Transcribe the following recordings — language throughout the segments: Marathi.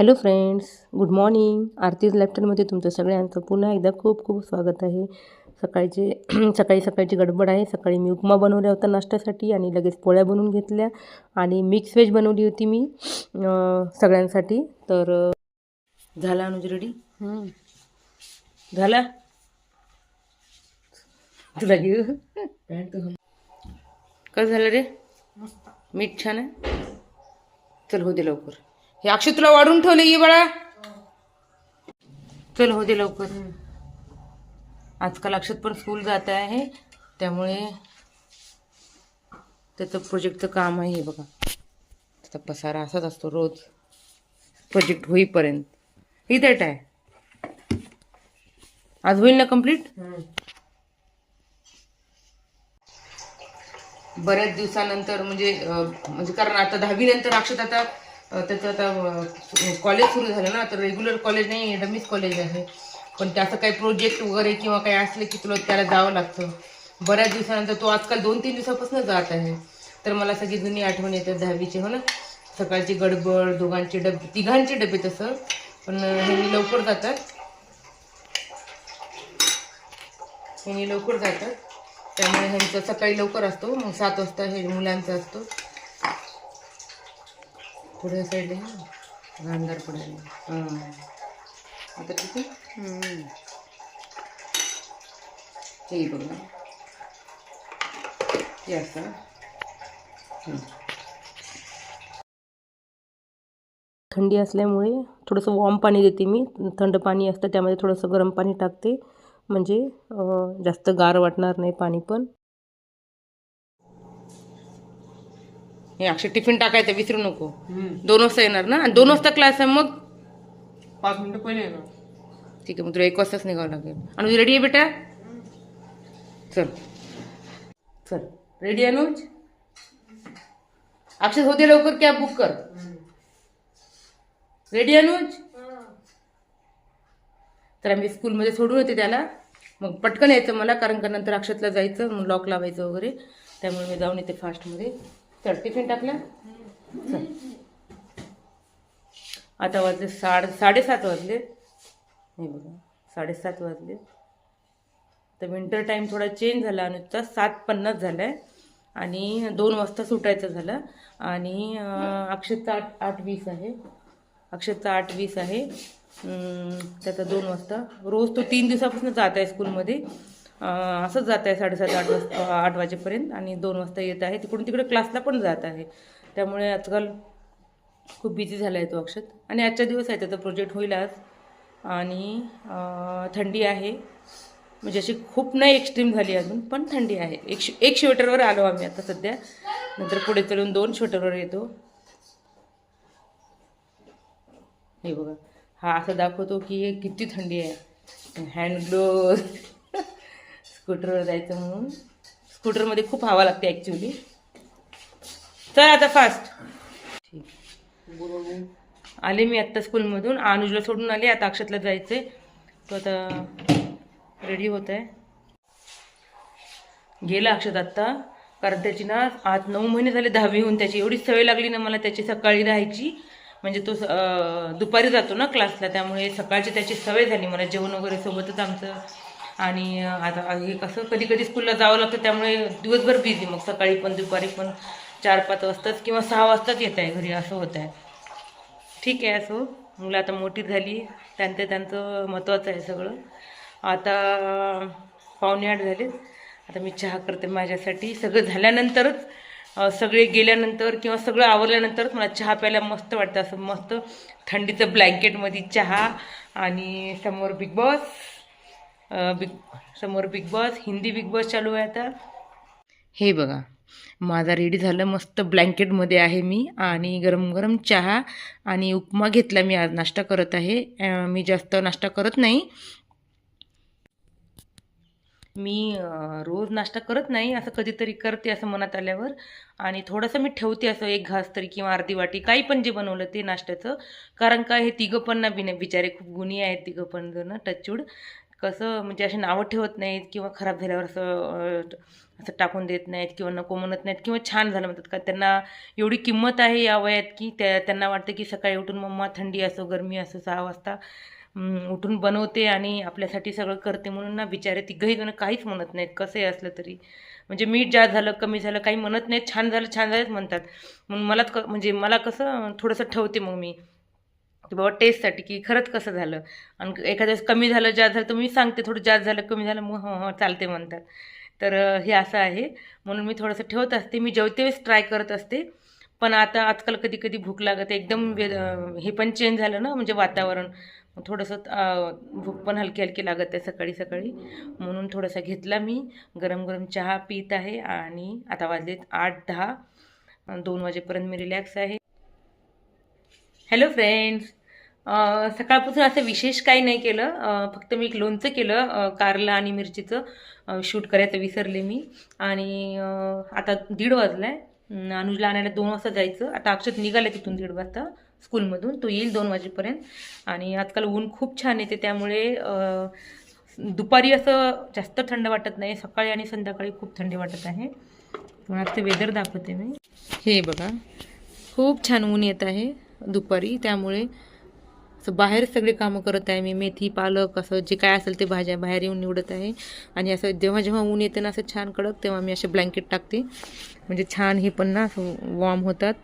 Hello friends good morning. Aarti's लॅफ्टरमध्ये तुमचं सगळ्यांचं पुन्हा एकदा खूप खूप स्वागत आहे. सकाळचे सकाळी सकाळची गडबड आहे. सकाळी मी उपमा बनवला होता नाश्त्यासाठी आणि लगेच पोळ्या बनवून घेतल्या आणि मिक्स व्हेज बनवली होती मी सगळ्यांसाठी. तर झाला अनुज रेडी झाला? तुला घेऊ? कसं झालं रे? मीठ छान आहे? चल हो दे लवकर. हे अक्षय तुला वाढून ठेवले ये बाळा. चल हो दे लवकर. आजकाल अक्षत पण स्कूल जात आहे त्यामुळे त्याचं प्रोजेक्टचं काम आहे हे बघा. त्याचा पसारा असाच असतो रोज. प्रोजेक्ट होईपर्यंत. ही डेट आहे. आज होईल ना कंप्लीट बऱ्याच दिवसानंतर म्हणजे म्हणजे कारण आता दहावी नंतर अक्षत आता त्याचं आता कॉलेज सुरू झालं ना तर रेग्युलर कॉलेज नाही डमीज कॉलेज आहे. पण त्याचं काही प्रोजेक्ट वगैरे किंवा काही असले की तुला त्याला जावं लागतं. बऱ्याच दिवसानंतर तो आजकाल दोन तीन दिवसापासून जात आहे. तर मला सगळी जुनी आठवण येते दहावीची हो ना? सकाळची गडबड दोघांचे डबे तिघांचे डबे तसं. पण ह्यांनी लवकर जातात. ह्यांनी लवकर जातात. त्यामुळे ह्यांचा सकाळी लवकर असतो मग सात वाजता हे मुलांचा असतो. पुढे साईडला हे अंधार पडायला हाँ आता ठीक आहे हे बघा असं. थंडी असल्यामुळे थोडंसं वॉर्म पाणी देते मी. थंड पाणी असतं त्यामध्ये थोडंसं गरम पाणी टाकते. म्हणजे अं, जास्त गार वाटणार नाही पाणी पण. हे अक्षय टिफिन टाकायचं विसरू नको. दोन वाजता येणार ना? आणि दोन वाजता क्लास आहे मग? पाच मिनिटं पहिले येणार. ठीक आहे मग तुला एक वाजताच निघावं लागेल. अनुज रेडी आहे बेटा? चल. चल. रेडी अनुज? अक्षय होते लवकर कॅब बुक कर. रेडी अनुज? तर आम्ही स्कूलमध्ये सोडून येते त्याला. मग पटकन यायचं मला कारण का नंतर अक्षतला जायचं मग लॉक लावायचं वगैरे. त्यामुळे मी जाऊन येते फास्टमध्ये चल टिफिन टाकला? चल. आता वाजले साड साडेसात वाजले. हे बघा साडेसात वाजले. तर विंटर टाईम थोडा चेंज झाला नुसता सात पन्नास झाला आहे आणि दोन वाजता सुटायचं झालं. आणि अक्षतचा आठ आठ वीस आहे. अक्षतचा आठ वीस आहे. त्याचा दोन वाजता. रोज तो तीन दिवसापासून जात आहे स्कूलमध्ये असंच जात आहे साडेसात आठ वाजता आठ वाजेपर्यंत आणि दोन वाजता येत आहे. तिकडून तिकडे क्लासला पण जात आहे. त्यामुळे आजकाल खूप बिझी झाला आहे तो अक्षत. आणि आजच्या दिवस आहे त्याचा प्रोजेक्ट होईल आज. आणि थंडी आहे. म्हणजे अशी खूप नाही एक्स्ट्रीम झाली अजून पण थंडी आहे. एक श एक श्वेटरवर आलो आम्ही आता सध्या. नंतर पुढे चलून दोन श्वेटरवर येतो. हे बघा. हा असं दाखवतो की किती थंडी आहे. हँड ग्लोव स्कूटरवर जायचं म्हणून. स्कूटरमध्ये खूप हवा लागते ॲक्च्युली चल आता फास्ट ठीक. आले मी आत्ता स्कूलमधून अनुजला सोडून आले. आता अक्षतला जायचं आहे तो आता रेडी होत आहे गेला अक्षत आत्ता. कारण त्याची ना आठ नऊ महिने झाले दहावीहून त्याची. एवढी सवय लागली ना मला त्याची सकाळी राहायची. म्हणजे तो दुपारी जातो ना क्लासला त्यामुळे सकाळची त्याची सवय झाली मला. जेवण वगैरे सोबतच आमचं आणि आता हे कसं कधी कधी स्कूलला जावं लागतं त्यामुळे दिवसभर बिझी मग सकाळी पण दुपारी पण चार पाच वाजताच किंवा सहा वाजताच येत आहे घरी असं होत आहे. ठीक आहे असो. मुलं आता मोठी झाली. त्यांचं त्यांचं महत्त्वाचं आहे सगळं. आता पावणे आठ झाले. आता मी चहा करते माझ्यासाठी. सगळं झाल्यानंतरच सगळे गेल्यानंतर किंवा सगळं आवरल्यानंतरच मला चहा प्यायला मस्त वाटतं. असं मस्त थंडीचं ब्लँकेटमध्ये चहा आणि समोर बिग बॉस बिग समोर big boss Hindi big boss चालू आहे आता. हे बघा माझा रेडी झालं मस्त ब्लँकेटमध्ये आहे मी आणि गरम गरम चहा आणि उपमा घेतला मी आज. नाश्ता करत आहे. मी जास्त नाश्ता करत नाही. मी रोज नाश्ता करत नाही असं कधीतरी करते असं मनात आल्यावर. आणि थोडंसं मी ठेवते असं एक घास तरी किंवा अर्धी वाटी काही पण जे बनवलं ते नाश्त्याचं. कारण काय हे तिघं पण ना बिने बिचारे खूप गुणी आहेत तिघं पण जण टचूड. कसं म्हणजे असे नावं ठेवत नाहीत किंवा खराब झाल्यावर असं असं टाकून देत नाहीत किंवा नको म्हणत नाहीत किंवा छान झालं म्हणतात. का त्यांना एवढी किंमत आहे या वयात की त्या त्यांना वाटतं की सकाळी उठून मम्मा थंडी असो गरमी असो सहा वाजता उठून बनवते आणि आपल्यासाठी सगळं करते म्हणून ना बिचारे तिघही जण काहीच म्हणत नाहीत. कसंही असलं तरी. म्हणजे मीठ जास्त झालं कमी झालं काही म्हणत नाहीत छान झालं छान झालंच म्हणतात. मग मलाच क म्हणजे मला कसं थोडंसं ठेवते मग मी. की बाबा टेस्टसाठी की खरंच कसं झालं? आणि एखाद्या वेळेस कमी झालं जास्त झालं तर मी सांगते थोडं जास्त झालं कमी झालं मग हो हो चालते म्हणतात. तर हे असं आहे. म्हणून मी थोडंसं ठेवत असते. मी जेवते वेळेस ट्राय करत असते. पण आता आजकाल कधी कधी भूक लागत एकदम वे हे पण चेंज झालं ना म्हणजे वातावरण. थोडंसं भूक पण हलकी हलकी लागत आहे सकाळी सकाळी. म्हणून थोडासा घेतला मी. गरम गरम चहा पित आहे आणि आता वाजलेत आठ दहा. दोन वाजेपर्यंत मी रिलॅक्स आहे. हॅलो फ्रेंड्स सकाळपासून असं विशेष काही नाही केलं. फक्त मी एक लोणचं केलं कारलं आणि मिरचीचं. शूट करायचं विसरले मी. आणि आता दीड वाजला आहे अनुजला आणायला दोन वाजता जायचं. आता अक्षत निघालं तिथून दीड वाजता स्कूलमधून. तो येईल दोन वाजेपर्यंत. आणि आजकाल ऊन खूप छान येते. त्यामुळे दुपारी असं जास्त थंड वाटत नाही. सकाळी आणि संध्याकाळी खूप थंडी वाटत आहे. तुम्हाला ते वेदर दाखवते मी. हे बघा. खूप छान ऊन येत आहे. दुपारी. त्यामुळे असं बाहेर सगळे कामं करत आहे. मी मेथी पालक असं जे काय असेल ते भाज्या बाहेर येऊन निवडत आहे. आणि असं जेव्हा जेव्हा ऊन येते ना असं छान कडक तेव्हा मी असे ब्लँकेट टाकते. म्हणजे छान हे पण ना असं वॉर्म होतात.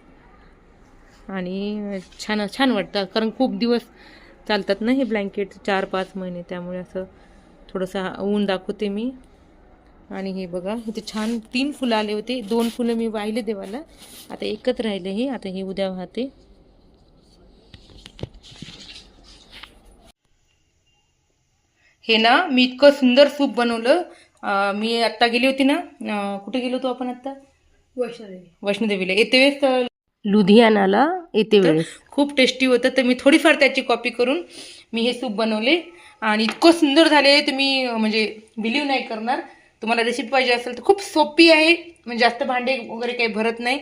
आणि छान छान वाटतं. कारण खूप दिवस चालतात ना हे ब्लँकेट चार पाच महिने. त्यामुळे असं थोडंसं ऊन दाखवते मी. आणि हे बघा इथे छान तीन फुलं आले होते. दोन फुलं मी वाहिले देवाला. आता एकच राहिले हे. आता हे उद्या वाहते. हे ना मी इतकं सुंदर सूप बनवलं. मी आत्ता गेली होती ना कुठे गेलो होतो आपण आत्ता? वैष्णवी वैष्णोदेवीला. येते वेळेस तर लुधियानाला येते वेळेस. खूप टेस्टी होतं. तर मी थोडीफार त्याची कॉपी करून मी हे सूप बनवले. आणि इतकं सुंदर झाले तुम्ही म्हणजे बिलीव्ह नाही करणार. तुम्हाला रेसिपी पाहिजे असेल तर खूप सोपी आहे. म्हणजे जास्त भांडे वगैरे काही भरत नाही.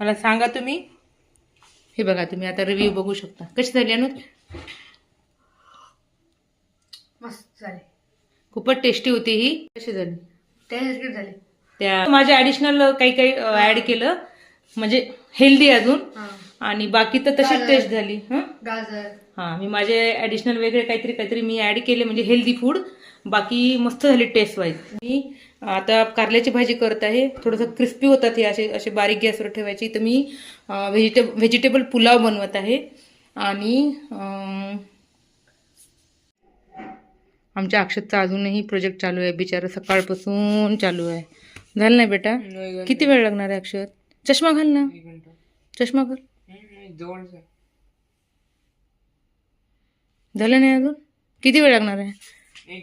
मला सांगा तुम्ही. हे बघा तुम्ही आता रिव्ह्यू बघू शकता. कशी झाली अनुज मस्त झाले. खूपच टेस्टी होती ही. कशी झाली? झाले. त्या माझ्या ॲडिशनल काही काही ॲड केलं. म्हणजे हेल्दी अजून. आणि बाकी तर तशीच. टेस्ट झाली. हं? गाजर. हां मी माझे ॲडिशनल वेगळे काहीतरी काहीतरी मी ॲड केले म्हणजे हेल्दी फूड बाकी मस्त झाली टेस्ट वाईज मी आता कारल्याची भाजी करत आहे. थोडंसं क्रिस्पी होतात हे असे असे बारीक गॅसवर ठेवायची. तर मी व्हेजिटे व्हेजिटेबल पुलाव बनवत आहे. आणि आमच्या अक्षतचा अजूनही प्रोजेक्ट चालू आहे. बिचारा सकाळपासून चालू आहे. झालं नाही बेटा किती वेळ लागणार आहे अक्षत? चष्मा घाल ना. चष्मा घाल. झालं नाही अजून? किती वेळ लागणार आहे?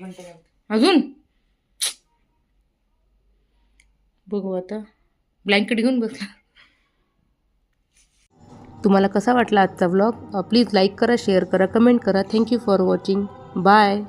अजून? बघू आता. ब्लँकेट घेऊन बसला. तुम्हाला कसा वाटला आजचा व्लॉग प्लीज लाईक करा शेअर करा कमेंट करा. Thank you for watching bye